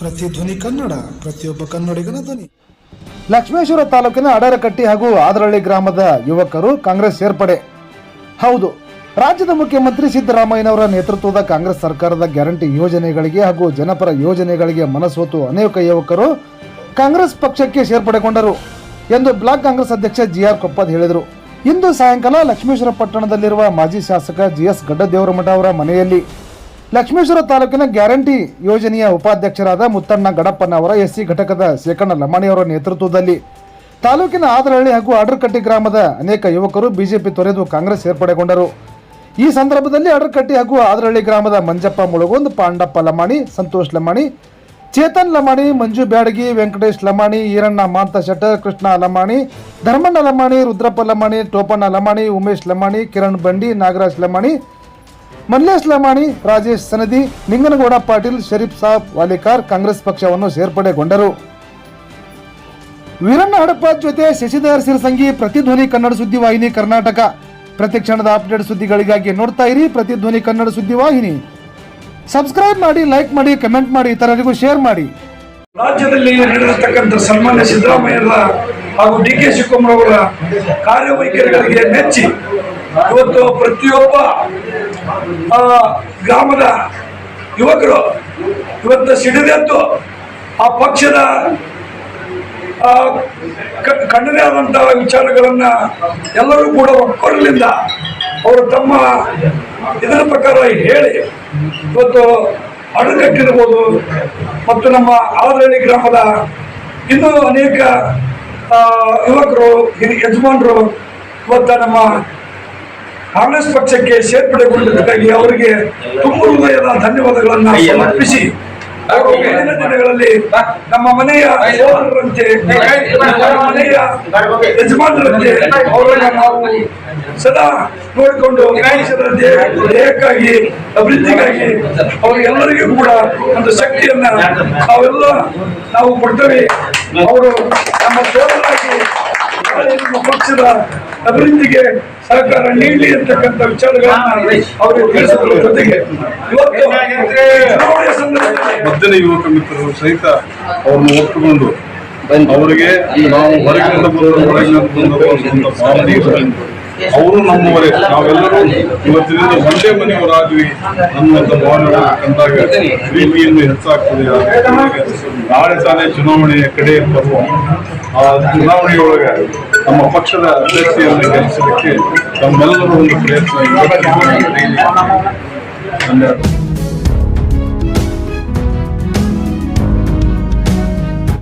ಪ್ರತಿಧ್ವನಿ ಕನ್ನಡ, ಪ್ರತಿಯೊಬ್ಬ ಕನ್ನಡಿಗನ ಧ್ವನಿ. ಲಕ್ಷ್ಮೇಶ್ವರ ತಾಲೂಕಿನ ಅಡರಕಟ್ಟಿ ಹಾಗೂ ಆದರಳ್ಳಿ ಗ್ರಾಮದ ಯುವಕರು ಕಾಂಗ್ರೆಸ್ ಸೇರ್ಪಡೆ. ಹೌದು, ರಾಜ್ಯದ ಮುಖ್ಯಮಂತ್ರಿ ಸಿದ್ದರಾಮಯ್ಯನವರ ನೇತೃತ್ವದ ಕಾಂಗ್ರೆಸ್ ಸರ್ಕಾರದ ಗ್ಯಾರಂಟಿ ಯೋಜನೆಗಳಿಗೆ ಹಾಗೂ ಜನಪರ ಯೋಜನೆಗಳಿಗೆ ಮನಸೋತು ಅನೇಕ ಯುವಕರು ಕಾಂಗ್ರೆಸ್ ಪಕ್ಷಕ್ಕೆ ಸೇರ್ಪಡೆಗೊಂಡರು ಎಂದು ಬ್ಲಾಕ್ ಕಾಂಗ್ರೆಸ್ ಅಧ್ಯಕ್ಷ ಜಿಆರ್ ಕೊಪ್ಪದ್ ಹೇಳಿದರು. ಇಂದು ಸಾಯಂಕಾಲ ಲಕ್ಷ್ಮೇಶ್ವರ ಪಟ್ಟಣದಲ್ಲಿರುವ ಮಾಜಿ ಶಾಸಕ ಜಿಎಸ್ ಗಡ್ಡದೇವರಮಠ ಅವರ ಮನೆಯಲ್ಲಿ ಲಕ್ಷ್ಮೇಶ್ವರ ತಾಲೂಕಿನ ಗ್ಯಾರಂಟಿ ಯೋಜನೆಯ ಉಪಾಧ್ಯಕ್ಷರಾದ ಮುತ್ತಣ್ಣ ಗಡಪ್ಪನ ಅವರ ಎಸ್ಸಿ ಘಟಕದ ಶೇಖಣ್ಣ ಲಮಾಣಿ ಅವರ ನೇತೃತ್ವದಲ್ಲಿ ತಾಲೂಕಿನ ಆದರಹಳ್ಳಿ ಹಾಗೂ ಆಡ್ರಕಟ್ಟಿ ಗ್ರಾಮದ ಅನೇಕ ಯುವಕರು ಬಿಜೆಪಿ ತೊರೆದು ಕಾಂಗ್ರೆಸ್ ಸೇರ್ಪಡೆಗೊಂಡರು ಈ ಸಂದರ್ಭದಲ್ಲಿ ಅಡರ್ಕಟ್ಟಿ ಹಾಗೂ ಆದರಹಳ್ಳಿ ಗ್ರಾಮದ ಮಂಜಪ್ಪ ಮುಳುಗೊಂದ್, ಪಾಂಡಪ್ಪ ಲಮಾಣಿ, ಸಂತೋಷ್ ಲಮಾಣಿ, ಚೇತನ್ ಲಮಾಣಿ, ಮಂಜು ಬ್ಯಾಡಗಿ, ವೆಂಕಟೇಶ್ ಲಮಾಣಿ, ಈರಣ್ಣ ಮಾಂತ ಶೆಟ್ಟರ್, ಕೃಷ್ಣ ಲಮಾಣಿ, ಧರ್ಮಣ್ಣ ಲಮಾಣಿ, ರುದ್ರಪ್ಪ ಲಮಾಣಿ, ಟೋಪಣ್ಣ ಲಮಾಣಿ, ಉಮೇಶ್ ಲಮಾಣಿ, ಕಿರಣ್ ಬಂಡಿ, ನಾಗರಾಜ್ ಲಮಾಣಿ ಮಲ್ಲೇಶ್ ಲಮಾಣಿ, ರಾಜೇಶ್ ಸನದಿ, ನಿಂಗನಗೌಡ ಪಾಟೀಲ್, ಶರೀಫ್ ಸಾಬ್, ವಾಲಿಕಾರ್ ಕಾಂಗ್ರೆಸ್ ಪಕ್ಷವನ್ನು ಸೇರ್ಪಡೆಗೊಂಡರು. ವೀರಣ್ಣ ಹಡಪ್ಪ ಜೊತೆ ಶಶಿಧರ್ ಸಿರಸಂಗಿ ಪ್ರತಿಧ್ವನಿ ಕನ್ನಡ ಸುದ್ದಿವಾಹಿನಿ ಕರ್ನಾಟಕ. ಪ್ರತಿ ಕ್ಷಣದ ಅಪ್ಡೇಟ್ ಸುದ್ದಿಗಳಿಗಾಗಿ ನೋಡ್ತಾ ಇರಿ ಪ್ರತಿಧ್ವನಿ ಕನ್ನಡ ಸುದ್ದಿವಾಹಿನಿ ಸಬ್ಸ್ಕ್ರೈಬ್ ಮಾಡಿ, ಲೈಕ್ ಮಾಡಿ, ಕಮೆಂಟ್ ಮಾಡಿ, ಇತರರಿಗೂ ಶೇರ್ ಮಾಡಿ. ರಾಜ್ಯದಲ್ಲಿ ನಡೆದಿರ್ತಕ್ಕಂಥ ಸನ್ಮಾನ್ಯ ಸಿದ್ದರಾಮಯ್ಯರ ಹಾಗೂ ಡಿ ಕೆ ಶಿವಕುಮಾರ್ ಅವರ ಕಾರ್ಯವೈಖರಿಗಳಿಗೆ ಮೆಚ್ಚಿ ಇವತ್ತು ಪ್ರತಿಯೊಬ್ಬ ಗ್ರಾಮದ ಯುವಕರು ಇವತ್ತು ಸಿಡಿದೆದ್ದು ಆ ಪಕ್ಷದ ಆ, ಆದಂಥ ವಿಚಾರಗಳನ್ನು ಎಲ್ಲರೂ ಕೂಡ ಒಕ್ಕೊರಲಿಂದ ಅವರು ತಮ್ಮ ಇದರ ಪ್ರಕಾರ ಹೇಳಿ ಇವತ್ತು ಅಣೆಕಟ್ಟಿರ್ಬೋದು ಮತ್ತು ನಮ್ಮ ಆಲದಹಳ್ಳಿ ಗ್ರಾಮದ ಇನ್ನೂ ಅನೇಕ ಯುವಕರು ಯಜಮಾನರು ಇವತ್ತು ನಮ್ಮ ಕಾಂಗ್ರೆಸ್ ಪಕ್ಷಕ್ಕೆ ಸೇರ್ಪಡೆಗೊಂಡಿದ್ದಕ್ಕಾಗಿ ಅವರಿಗೆ ತುಂಬ ಹೃದಯದ ಧನ್ಯವಾದಗಳನ್ನು ಸಮರ್ಪಿಸಿ. ಮುಂದಿನ ದಿನಗಳಲ್ಲಿ ನಮ್ಮ ಮನೆಯ ಸೋದರರಂತೆ ಮನೆಯ ಯಜಮಾನರಂತೆ ಅವರನ್ನ ನಾವು ಸದಾ ನೋಡಿಕೊಂಡು ದೇಹಕ್ಕಾಗಿ ಅಭಿವೃದ್ಧಿಗಾಗಿ ಅವರಿಗೆಲ್ಲರಿಗೂ ಕೂಡ ಒಂದು ಶಕ್ತಿಯನ್ನ ನಾವೆಲ್ಲ ನಾವು ಕೊಡ್ತೇವೆ. ಅವರು ನಮ್ಮ ಸೋದರಾಗಿ ಪಕ್ಷದ ಅಭಿವೃದ್ಧಿಗೆ ಸಹಕಾರ ನೀಡಲಿ ಅಂತಕ್ಕಂಥ ವಿಚಾರಗಳನ್ನು ಅವರಿಗೆ ಜೊತೆಗೆ. ಇವತ್ತು ಸಂದರ್ಭದಲ್ಲಿ ಮಧ್ಯದ ಯುವಕ ಮಿತ್ರರು ಸಹಿತ ಅವ್ರನ್ನ ಒಪ್ಪಿಕೊಂಡು ಅವರಿಗೆ ನಾವು ಹೊರಗಿನಿಂದ ಬಂದವರು ಹೊರಗಿನಿಂದ ಭಾವನೆ ಅವರು ನಮ್ಮವರೇ. ನಾವೆಲ್ಲರೂ ಇವತ್ತಿನಿಂದ ಒಂದೇ ಮನೆಯವರಾದ್ವಿ ಅನ್ನುವಂಥ ಭಾವನೆ ಕಂಡಾಗ ಪ್ರೀತಿಯನ್ನು ಹೆಚ್ಚಾಗ್ತದೆ. ನಾಳೆ ತಾನೇ ಚುನಾವಣೆಯ ಕಡೆ ಬರುವ ಆ ಚುನಾವಣೆಯೊಳಗೆ ನಮ್ಮ ಪಕ್ಷದ ಅಭ್ಯರ್ಥಿಯನ್ನು ಗೆಲ್ಲಿಸಲಿಕ್ಕೆ ನಮ್ಮೆಲ್ಲರೂ ಒಂದು ಪ್ರಯತ್ನ